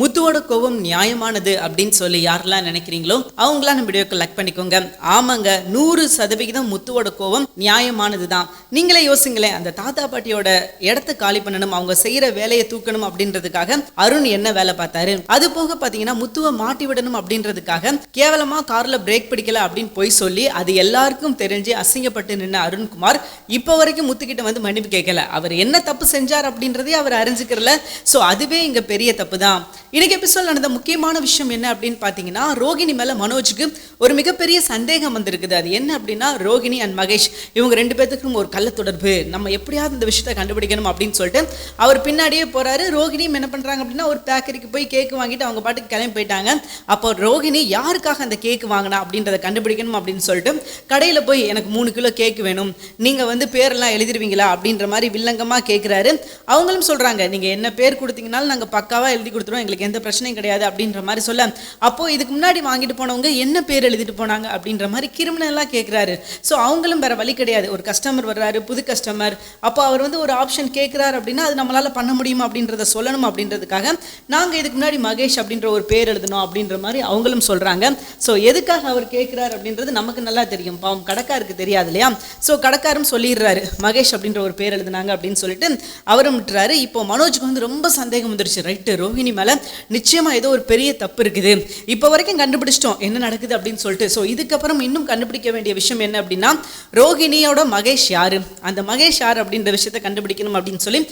முத்துவோட கோபம் நியாயமானது அப்படின்னு சொல்லி யாரெல்லாம் நினைக்கிறீங்களோ அவங்களாம் நம்ம வீடியோக்கு லைக் பண்ணிக்கோங்க. ஆமாங்க நூறு சதவிகிதம் முத்துவோட கோபம் நியாயமானது தான் நீங்களே யோசிங்களேன் அந்த தாத்தா பாட்டியோட இடத்த காலி பண்ணணும் அவங்க செய்யற வேலையை தூக்கணும் அப்படின்றதுக்காக அருண் என்ன வேலை பார்த்தாரு? அது போக பாத்தீங்கன்னா முத்துவை மாட்டி விடணும் அப்படின்றதுக்காக கேவலமா கார்ல பிரேக் பிடிக்கல அப்படின்னு போய் சொல்லி அது எல்லாருக்கும் தெரிஞ்சு அசிங்கப்பட்டு நின்ன அருண்குமார் இப்போ வரைக்கும் முத்துக்கிட்ட வந்து மன்னிப்பு கேட்கல. அவர் என்ன தப்பு செஞ்சார் அப்படின்றதே அவர் அறிஞ்சுக்கிறல. ஸோ அதுவே இங்க பெரிய தப்பு தான் இன்னைக்கு எபிசோட் நடந்த முக்கியமான விஷயம் என்ன அப்படின்னு பார்த்தீங்கன்னா ரோகிணி மேலே மனோஜுக்கு ஒரு மிகப்பெரிய சந்தேகம் வந்திருக்குது. அது என்ன அப்படின்னா ரோகிணி அண்ட் மகேஷ் இவங்க ரெண்டு பேர்த்துக்கும் ஒரு கள்ள தொடர்பு. நம்ம எப்படியாவது இந்த விஷயத்தை கண்டுபிடிக்கணும் அப்படின்னு சொல்லிட்டு அவர் பின்னாடியே போறாரு. ரோகிணியும் என்ன பண்ணுறாங்க அப்படின்னா ஒரு பேக்கரிக்கு போய் கேக் வாங்கிட்டு அவங்க பாட்டுக்கு கிளம்பி போயிட்டாங்க. அப்போ ரோகிணி யாருக்காக அந்த கேக் வாங்கினா அப்படின்றத கண்டுபிடிக்கணும் அப்படின்னு சொல்லிட்டு கடையில் போய் எனக்கு மூணு கிலோ கேக் வேணும். நீங்கள் வந்து பேரெல்லாம் எழுதிருவீங்களா? அப்படின்ற மாதிரி வில்லங்கமாக கேட்குறாரு அவங்களும் சொல்கிறாங்க நீங்கள் என்ன பேர் கொடுத்தீங்கனாலும் நாங்கள் பக்காவாக எழுதி கொடுத்துருவோம். எங்களுக்கு எந்த பிரச்சனையும் கிடையாது அப்படின்ற மாதிரி சொல்ல அப்போ இதுக்கு முன்னாடி வாங்கிட்டு போனவங்க என்ன பேர் எழுதிட்டு போனாங்க? அப்படின்ற மாதிரி கிரிமினலாக கேட்குறாரு ஸோ அவங்களும் வேற வழி கிடையாது. ஒரு கஸ்டமர் வர்றாரு புது கஸ்டமர் அப்போ அவர் வந்து ஒரு ஆப்ஷன் கேட்குறாரு அப்படின்னா அது நம்மளால பண்ண முடியுமா? அப்படின்றத சொல்லணும் அப்படின்றதுக்காக நாங்கள் இதுக்கு முன்னாடி மகேஷ் அப்படின்ற ஒரு பேர் எழுதணும் அப்படின்ற மாதிரி அவங்களும் சொல்கிறாங்க ஸோ எதுக்காக அவர் கேட்குறாரு அப்படின்றது நமக்கு நல்லா தெரியும். பாவம் கடைக்காருக்கு தெரியாது இல்லையா? ஸோ கடக்காரும் சொல்லிடுறாரு மகேஷ் அப்படின்ற ஒரு பேர் எழுதுனாங்க அப்படின்னு சொல்லிட்டு. அவரும் விட்டுறாரு. இப்போ மனோஜுக்கு வந்து ரொம்ப சந்தேகம் வந்துருச்சு. ரைட்டு ரோஹிணி மேலே நிச்சயமாக ஏதோ ஒரு பெரிய தப்பு இருக்குது. இப்போ வரைக்கும் கண்டுபிடிச்சிட்டோம் என்ன நடக்குது அப்படின்னு சொல்லிட்டு. ஸோ இதுக்கப்புறம் இன்னும் கண்டுபிடிக்க வேண்டிய விஷயம் என்ன அப்படின்னா ரோஹிணியோட மகேஷ் யாரு? அந்த மகேஷ் யார் அப்படின்ற விஷயத்தை கண்டுபிடிக்கணும் அப்படின்னு சொல்லி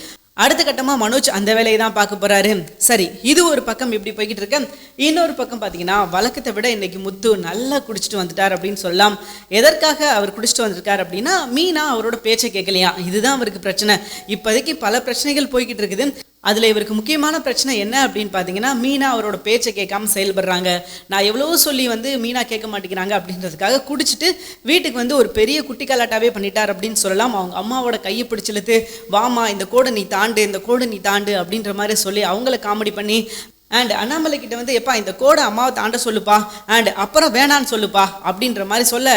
அடுத்த கட்டமாக மனோஜ் அந்த வேலையை தான் பார்க்க போறாரு. சரி இது ஒரு பக்கம் இப்படி போய்கிட்டு இருக்கேன் இன்னொரு பக்கம் பார்த்தீங்கன்னா வழக்கத்தை விட இன்னைக்கு முத்து நல்லா குடிச்சிட்டு வந்துட்டார் அப்படின்னு சொல்லலாம். எதற்காக அவர் குடிச்சிட்டு வந்திருக்கார் அப்படின்னா மீனா அவரோட பேச்சை கேட்கலையா? இதுதான் அவருக்கு பிரச்சனை. இப்போதைக்கு பல பிரச்சனைகள் போய்கிட்டு இருக்குது. அதில் இவருக்கு முக்கியமான பிரச்சனை என்ன அப்படின்னு பார்த்தீங்கன்னா மீனா அவரோட பேச்சை கேட்காம செயல்படுறாங்க. நான் எவ்வளவோ சொல்லி வந்து மீனா கேட்க மாட்டேங்கிறாங்க அப்படின்றதுக்காக குடிச்சிட்டு வீட்டுக்கு வந்து ஒரு பெரிய குட்டி கலாட்டாவே பண்ணிட்டார் அப்படின்னு சொல்லலாம். அவங்க அம்மாவோட கையை பிடிச்சிழுத்து வாமா இந்த கோடை நீ தாண்டு இந்த கோடை நீ தாண்டு அப்படின்ற மாதிரி சொல்லி அவங்கள காமெடி பண்ணி அண்ட் அண்ணாமலை கிட்ட வந்து எப்பா இந்த கோடை அம்மாவை தாண்ட சொல்லுப்பா. அண்ட் அப்புறம் வேணான்னு சொல்லுப்பா. அப்படின்ற மாதிரி சொல்ல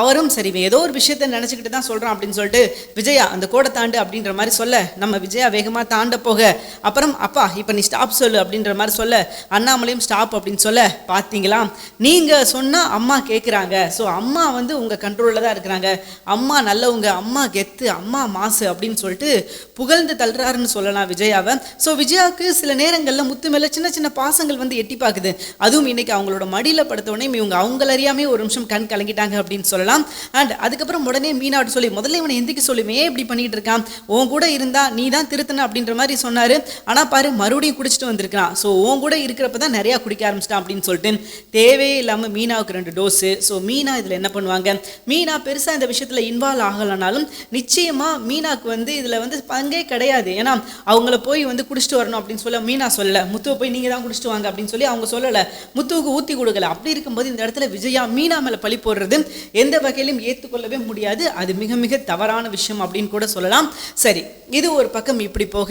அவரும் சரி ஏதோ ஒரு விஷயத்த நினச்சிக்கிட்டு தான் சொல்கிறான் அப்படின்னு சொல்லிட்டு விஜயா அந்த கோடை தாண்டு அப்படின்ற மாதிரி சொல்ல நம்ம விஜயா வேகமாக தாண்ட போக. அப்புறம் அப்பா இப்போ நீ ஸ்டாப் சொல்லு அப்படின்ற மாதிரி சொல்ல அண்ணாமலையும் ஸ்டாப் அப்படின்னு சொல்ல பார்த்தீங்களா நீங்கள் சொன்னால் அம்மா கேட்குறாங்க ஸோ அம்மா வந்து உங்கள் கண்ட்ரோலில் தான் இருக்கிறாங்க. அம்மா நல்லவங்க அம்மா கெத்து அம்மா மாசு அப்படின்னு சொல்லிட்டு புகழ்ந்து தள்ளுறாருன்னு சொல்லலாம் விஜயாவை. ஸோ விஜயாவுக்கு சில நேரங்களில் முத்து மேலே சின்ன சின்ன பாசங்கள் வந்து எட்டி பார்க்குது. அதுவும் இன்னைக்கு அவங்களோட மடியில் படுத்த உடனே இவங்க அவங்கள அறியாமே ஒரு நிமிஷம் கண் கலங்கிட்டாங்க அப்படின்னு சொல்லலாம். அண்ட் அதுக்கப்புறம் உடனே மீனாட்டு சொல்லி முதல்ல இவனை எந்திக்க சொல்லுமே இப்படி பண்ணிட்டு இருக்கான்? உன் கூட இருந்தா நீ தான் திருத்தன அப்படின்ற மாதிரி சொன்னாரு. ஆனால் பாரு மறுபடியும் குடிச்சிட்டு வந்திருக்கான் ஸோ உன் கூட இருக்கிறப்ப தான் நிறையா குடிக்க ஆரம்பிச்சிட்டான் அப்படின்னு சொல்லிட்டு தேவையே இல்லாமல் மீனாவுக்கு ரெண்டு டோஸு ஸோ மீனா இதில் என்ன பண்ணுவாங்க? மீனா பெருசாக இந்த விஷயத்தில் இன்வால்வ் ஆகலைனாலும் நிச்சயமாக மீனாக்கு வந்து இதில் வந்து பங்கே கிடையாது. ஏன்னா அவங்கள போய் வந்து குடிச்சிட்டு வரணும் அப்படின்னு சொல்ல மீனா சொல்லல. முத்துவை போய் நீங்கள் தான் குடிச்சிட்டு வாங்க அப்படின்னு சொல்லி அவங்க சொல்லலை. முத்துவுக்கு ஊற்றி கொடுக்கல. அப்படி இருக்கும்போது இந்த இடத்துல விஜயா மீனா மேலே பழி போடுறது எந்த வகையிலும் ஏற்றுக்கொள்ளவே முடியாது. அது மிக மிக தவறான விஷயம் அப்படின்னு கூட சொல்லலாம். சரி இது ஒரு பக்கம் இப்படி போக.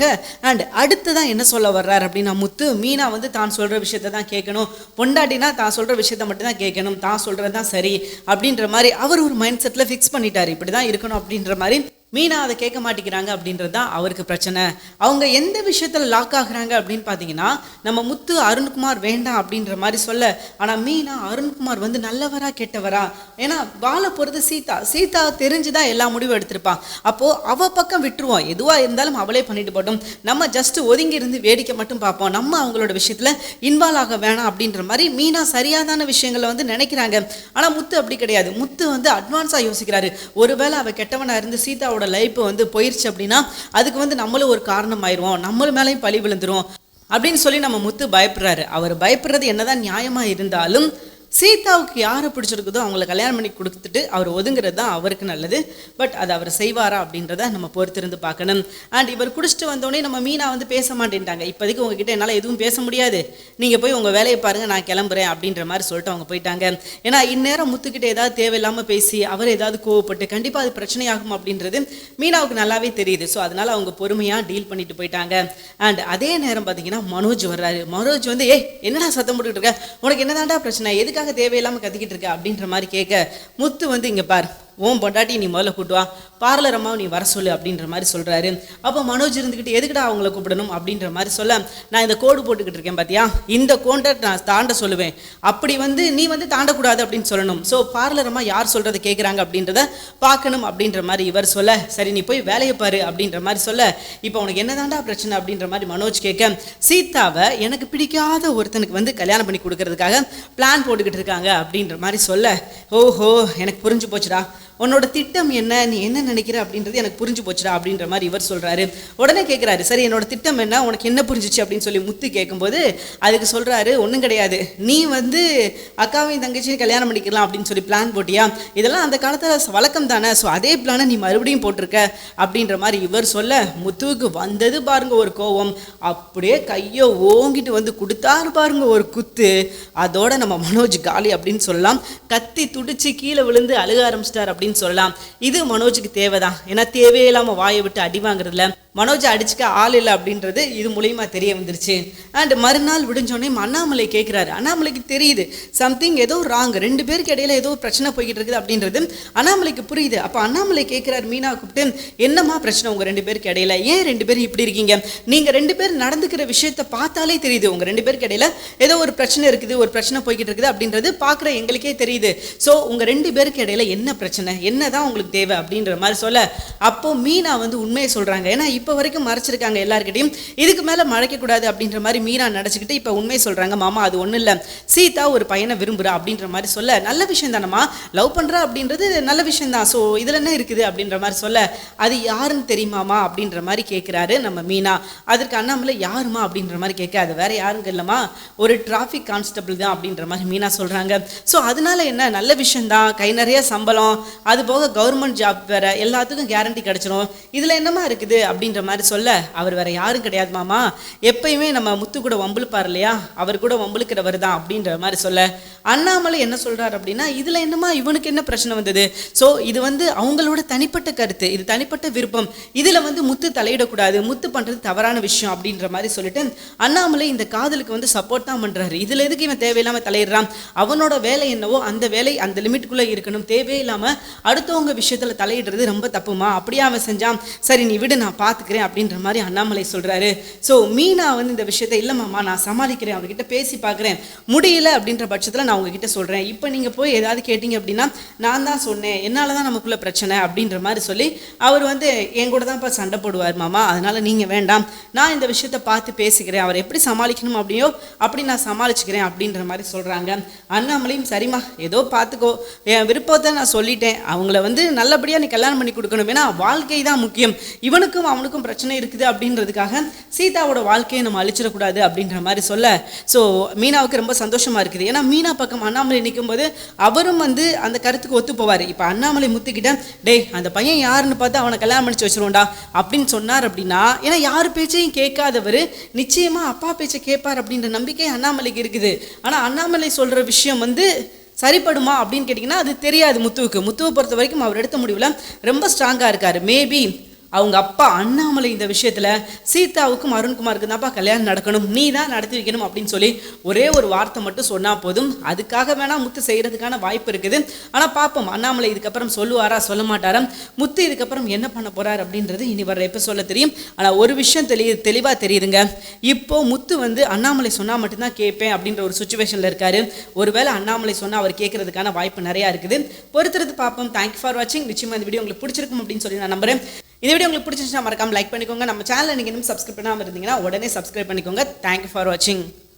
அண்ட் அடுத்ததான் என்ன சொல்ல வர்றார் அப்படின்னா முத்து மீனா வந்து தான் சொல்கிற விஷயத்த தான் கேட்கணும். பொண்டாட்டினா தான் சொல்கிற விஷயத்த மட்டும் தான் கேட்கணும். தான் சொல்கிறது தான் சரி அப்படின்ற மாதிரி அவர் ஒரு மைண்ட் செட்டில் ஃபிக்ஸ் பண்ணிட்டார். இப்படி தான் இருக்கணும் அப்படின்ற மாதிரி மீனா அதை கேட்க மாட்டேங்கிறாங்க அப்படின்றது தான் அவருக்கு பிரச்சனை. அவங்க எந்த விஷயத்தில் லாக் ஆகுறாங்க அப்படின்னு பார்த்தீங்கன்னா நம்ம முத்து அருண்குமார் வேண்டாம் அப்படின்ற மாதிரி சொல்ல ஆனால் மீனா அருண்குமார் வந்து நல்லவரா கெட்டவரா? ஏன்னா வாழ போகிறது சீதா. சீதா தெரிஞ்சு தான் எல்லா முடிவும் எடுத்திருப்பான் அப்போது அவ பக்கம் விட்டுருவோம் எதுவாக இருந்தாலும் அவளே பண்ணிட்டு போட்டோம். நம்ம ஜஸ்ட் ஒதுங்கி இருந்து வேடிக்கை மட்டும் பார்ப்போம். நம்ம அவங்களோட விஷயத்தில் இன்வால்வ் ஆக வேணாம் அப்படின்ற மாதிரி மீனா சரியாதான விஷயங்களை வந்து நினைக்கிறாங்க. ஆனால் முத்து அப்படி கிடையாது. முத்து வந்து அட்வான்ஸாக யோசிக்கிறாரு. ஒருவேளை அவள் கெட்டவனாக இருந்து சீதாவோட லைஃப் வந்து போயிருச்சு அப்படின்னா அதுக்கு வந்து நம்மளும் ஒரு காரணம் ஆயிடுவோம் நம்மளும் மேலேயும் பழி விழுந்துரும். அப்படின்னு சொல்லி நம்ம முத்து பயப்படுறாரு. அவர் பயப்படுறது என்னதான் நியாயமா இருந்தாலும் சீதாவுக்கு யாரை பிடிச்சிருக்குதோ அவங்கள கல்யாணம் பண்ணி கொடுத்துட்டு அவர் ஒதுங்குறது தான் அவருக்கு நல்லது. பட் அது அவர் செய்வாரா அப்படின்றத நம்ம பொறுத்திருந்து பார்க்கணும். அண்ட் இவர் குடிச்சிட்டு வந்தோடனே நம்ம மீனா வந்து பேச மாட்டேன்ட்டாங்க. இப்போதைக்கு உங்ககிட்ட என்னால் எதுவும் பேச முடியாது. நீங்கள் போய் உங்கள் வேலையை பாருங்கள் நான் கிளம்புறேன் அப்படின்ற மாதிரி சொல்லிட்டு அவங்க போயிட்டாங்க. ஏன்னா இந்நேரம் முத்துக்கிட்ட ஏதாவது தேவையில்லாமல் பேசி அவர் ஏதாவது கோவப்பட்டு கண்டிப்பாக அது பிரச்சனையாகும் அப்படின்றது மீனாவுக்கு நல்லாவே தெரியுது. ஸோ அதனால அவங்க பொறுமையாக டீல் பண்ணிட்டு போயிட்டாங்க. அண்ட் அதே நேரம் பார்த்தீங்கன்னா மனோஜ் வர்றாரு. மனோஜ் வந்து ஏ என்னடா சத்தம் போட்டுக்கிட்டு இருக்க? உனக்கு என்னதான்டா பிரச்சனை? எதுக்காக தேவையில்லாமல் கத்திக்கிட்டு இருக்க அப்படின்ற மாதிரி கேட்க முத்து வந்து இங்கே பார். ஓம் பொண்டாட்டி நீ முதல்ல கூட்டுவா பார்லர் அம்மாவை நீ வர சொல்லு அப்படின்ற மாதிரி சொல்கிறாரு அப்போ மனோஜ் இருந்துக்கிட்டு எதுக்குடா அவங்கள கூப்பிடணும் அப்படின்ற மாதிரி சொல்ல நான் இந்த கோடு போட்டுக்கிட்டு இருக்கேன் பார்த்தியா இந்த கோண்டை நான் தாண்ட சொல்லுவேன். அப்படி வந்து நீ வந்து தாண்டக்கூடாது அப்படின்னு சொல்லணும். ஸோ பார்லர் அம்மா யார் சொல்கிறத கேட்குறாங்க அப்படின்றத பார்க்கணும் அப்படின்ற மாதிரி இவர் சொல்ல சரி நீ போய் வேலையை பாரு அப்படின்ற மாதிரி சொல்ல இப்போ உனக்கு என்னதாண்டா பிரச்சனை? அப்படின்ற மாதிரி மனோஜ் கேட்க சீதாவை எனக்கு பிடிக்காத ஒருத்தனுக்கு வந்து கல்யாணம் பண்ணி கொடுக்கறதுக்காக பிளான் போட்டுக்கிட்டு இருக்காங்க அப்படின்ற மாதிரி சொல்ல ஓஹோ எனக்கு புரிஞ்சு போச்சுடா. உன்னோட திட்டம் என்ன? நீ என்ன நினைக்கிற அப்படின்றது எனக்கு புரிஞ்சு போச்சுடா அப்படின்ற மாதிரி இவர் சொல்கிறாரு உடனே கேட்குறாரு சரி என்னோட திட்டம் என்ன? உனக்கு என்ன புரிஞ்சிச்சு? அப்படின்னு சொல்லி முத்து கேட்கும்போது அதுக்கு சொல்கிறாரு ஒன்றும் கிடையாது. நீ வந்து அக்காவையும் தங்கச்சியும் கல்யாணம் பண்ணிக்கலாம் அப்படின்னு சொல்லி பிளான் போட்டியா? இதெல்லாம் அந்த காலத்தில் வழக்கம் தானே. ஸோ அதே பிளானை நீ மறுபடியும் போட்டிருக்க அப்படின்ற மாதிரி இவர் சொல்ல முத்துவுக்கு வந்தது பாருங்க ஒரு கோவம். அப்படியே கையை ஓங்கிட்டு வந்து கொடுத்தாரு பாருங்க ஒரு குத்து. அதோட நம்ம மனோஜ் காலி அப்படின்னு சொல்லலாம். கத்தி துடிச்சு கீழே விழுந்து அழுக ஆரம்பிச்சிட்டார் அப்படின்னு சொல்லலாம். இது மனோஜுக்கு தேவைதான். ஏன்னா தேவையில்லாமல் வாயை விட்டு அடி வாங்குறதுல மனோஜை அடிச்சுக்க ஆள் இல்லை அப்படின்றது இது மூலயமா தெரிய வந்துருச்சு. அண்ட் மறுநாள் விடிஞ்சோடனே அண்ணாமலை கேட்குறாரு அண்ணாமலைக்கு தெரியுது சம்திங் ஏதோ ராங் ரெண்டு பேருக்கு இடையில ஏதோ பிரச்சனை போய்கிட்டு இருக்குது அப்படின்றது அண்ணாமலைக்கு புரியுது. அப்போ அண்ணாமலை கேட்குறாரு மீனா கூப்பிட்டு என்னம்மா பிரச்சனை உங்கள் ரெண்டு பேருக்கு இடையில? ஏன் ரெண்டு பேரும் இப்படி இருக்கீங்க? நீங்கள் ரெண்டு பேர் நடந்துக்கிற விஷயத்தை பார்த்தாலே தெரியுது. உங்கள் ரெண்டு பேருக்கு இடையில ஏதோ ஒரு பிரச்சனை இருக்குது ஒரு பிரச்சனை போய்கிட்டு இருக்குது அப்படின்றது பார்க்குற எங்களுக்கே தெரியுது. ஸோ உங்கள் ரெண்டு பேருக்கு இடையில என்ன பிரச்சனை? என்னதான் உங்களுக்கு தேவை? அப்படின்ற மாதிரி சொல்ல அப்போ மீனா வந்து உண்மையை சொல்கிறாங்க ஏன்னா இப்போ வரைக்கும் மறைச்சிருக்காங்க எல்லாருக்கிட்டையும் இதுக்கு மேலே மறைக்கக்கூடாது அப்படின்ற மாதிரி மீனா நடிச்சுக்கிட்டு இப்போ உண்மையை சொல்கிறாங்க மாமா அது ஒன்றும் இல்லை. சீதா ஒரு பையனை விரும்புகிறா அப்படின்ற மாதிரி சொல்ல நல்ல விஷயம் தானம்மா? லவ் பண்ணுறா அப்படின்றது நல்ல விஷயம் தான். ஸோ இதில் என்ன இருக்குது அப்படின்ற மாதிரி சொல்ல அது யாருன்னு தெரியுமாமா அப்படின்ற மாதிரி கேட்குறாரு நம்ம மீனா. அதற்கு அண்ணாமலை யாருமா அப்படின்ற மாதிரி கேட்க அது வேற யாருங்க இல்லைம்மா. ஒரு டிராஃபிக் கான்ஸ்டபிள் தான் அப்படின்ற மாதிரி மீனா சொல்கிறாங்க ஸோ அதனால என்ன? நல்ல விஷயம்தான் கை நிறைய சம்பளம். அது போக கவர்மெண்ட் ஜாப் வேற. எல்லாத்துக்கும் கேரண்டி கிடச்சிரும். இதில் என்னமா இருக்குது அப்படின்னு அப்படின்ற மாதிரி சொல்ல அவர் வேற யாரும் கிடையாது மாமா. எப்பயுமே நம்ம முத்து கூட வம்புழுப்பார் இல்லையா? அவர் கூட வம்புழுக்கிறவர் தான் அப்படின்ற மாதிரி சொல்ல அண்ணாமலை என்ன சொல்கிறார் அப்படின்னா இதில் என்னமா இவனுக்கு என்ன பிரச்சனை வந்தது? ஸோ இது வந்து அவங்களோட தனிப்பட்ட கருத்து இது தனிப்பட்ட விருப்பம். இதில் வந்து முத்து தலையிடக்கூடாது முத்து பண்ணுறது தவறான விஷயம் அப்படின்ற மாதிரி சொல்லிட்டு அண்ணாமலை இந்த காதலுக்கு வந்து சப்போர்ட் தான் பண்ணுறாரு இதில் எதுக்கு இவன் தேவையில்லாமல் தலையிடுறான்? அவனோட வேலை என்னவோ அந்த வேலை அந்த லிமிட்டுக்குள்ளே இருக்கணும். தேவையில்லாமல் அடுத்தவங்க விஷயத்தில் தலையிடுறது ரொம்ப தப்புமா? அப்படியே அவன் செஞ்சான். சரி நீ விடு நான் பார்த்துக்கிறேன் அப்படின்ற மாதிரி அண்ணாமலை சொல்கிறாரு ஸோ மீனா வந்து இந்த விஷயத்தை இல்லைம்மாம்மா நான் சமாளிக்கிறேன் அவர்கிட்ட பேசி பார்க்குறேன் முடியல அப்படின்ற பட்சத்தில் நான் உங்ககிட்ட சொல்கிறேன் இப்போ நீங்கள் போய் ஏதாவது கேட்டிங்க அப்படின்னா நான் தான் சொன்னேன். என்னால் தான் நமக்குள்ள பிரச்சனை அப்படின்ற மாதிரி சொல்லி அவர் வந்து என் கூட தான்ப்பா சண்டை போடுவார் மாமா. அதனால் நீங்கள் வேண்டாம். நான் இந்த விஷயத்தை பார்த்து பேசிக்கிறேன். அவர் எப்படி சமாளிக்கணும் அப்படியோ அப்படி நான் சமாளிச்சுக்கிறேன் அப்படின்ற மாதிரி சொல்கிறாங்க அண்ணாமலையும் சரிம்மா ஏதோ பார்த்துக்கோ. என் விருப்பத்தை நான் சொல்லிட்டேன். அவங்கள வந்து நல்லபடியாக நீ கல்யாணம் பண்ணி கொடுக்கணும். ஏன்னா வாழ்க்கை தான் முக்கியம். இவனுக்கும் அவனுக்கும் பிரச்சனை இருக்குது அப்படின்றதுக்காக சீதாவோட வாழ்க்கையை நம்ம அழிச்சிடக்கூடாது அப்படின்ற மாதிரி சொல்ல. ஸோ மீனாவுக்கு ரொம்ப சந்தோஷமாக இருக்குது. ஏன்னா மீனா பக்கம் அண்ணாமலை நிற்கும்போது அவரும் வந்து அந்த கருத்துக்கு ஒத்து போவார் இப்போ அண்ணாமலை முத்துக்கிட்ட டேய் அந்த பையன் யாருன்னு பார்த்து அவனை கல்யாணம் பண்ணிச்சு வச்சிருவோண்டா அப்படின்னு சொன்னார் அப்படின்னா ஏன்னா யார் பேச்சையும் கேட்காதவர் நிச்சயமாக அப்பா பேச்சை கேட்பார் அப்படின்ற நம்பிக்கை அண்ணாமலைக்கு இருக்குது. ஆனால் அண்ணாமலை சொல்கிற விஷயம் வந்து சரிப்படுமா அப்படின்னு கேட்டிங்கன்னா அது தெரியாது முத்துவுக்கு. முத்துவை பொறுத்த வரைக்கும் அவர் எடுத்த முடிவில் ரொம்ப ஸ்ட்ராங்காக இருக்கார். மேபி அவங்க அப்பா அண்ணாமலை இந்த விஷயத்தில் சீதாவுக்கும் அருண்குமாருக்கு தான்ப்பா கல்யாணம் நடக்கணும் நீ தான் நடத்தி வைக்கணும் அப்படின்னு சொல்லி ஒரே ஒரு வார்த்தை மட்டும் சொன்னால் போதும். அதுக்காக வேணால் முத்து செய்கிறதுக்கான வாய்ப்பு இருக்குது. ஆனால் பார்ப்போம் அண்ணாமலை இதுக்கப்புறம் சொல்லுவாரா சொல்ல மாட்டாரா? முத்து இதுக்கப்புறம் என்ன பண்ண போகிறார் அப்படின்றது இனி வர எப்போ சொல்ல தெரியும். ஆனால் ஒரு விஷயம் தெளி தெளிவாக தெரியுதுங்க. இப்போது முத்து வந்து அண்ணாமலை சொன்னால் மட்டும்தான் கேட்பேன் அப்படின்ற ஒரு சுச்சுவேஷனில் இருக்காரு. ஒருவேளை அண்ணாமலை சொன்னால் அவர் கேட்கறதுக்கான வாய்ப்பு நிறையா இருக்குது. பொறுத்துறது பார்ப்போம் தேங்க்யூ ஃபார் வாட்சிங் நிச்சயமாக இந்த வீடியோ உங்களுக்கு பிடிச்சிருக்கும் அப்படின்னு சொல்லி நான் நம்புறேன். இந்த வீடியோ உங்களுக்கு பிடிச்சிருந்துச்சுன்னா மறக்காம லைக் பண்ணிக்கோங்க. நம்ம சேனல் நீங்கள் இன்னும் சப்ஸ்கிரைப் பண்ணாமல் இருந்தீங்கன்னா உடனே சப்ஸ்கிரைப் பண்ணிக்கோங்க. தேங்க்யூ ஃபார் வாட்சிங்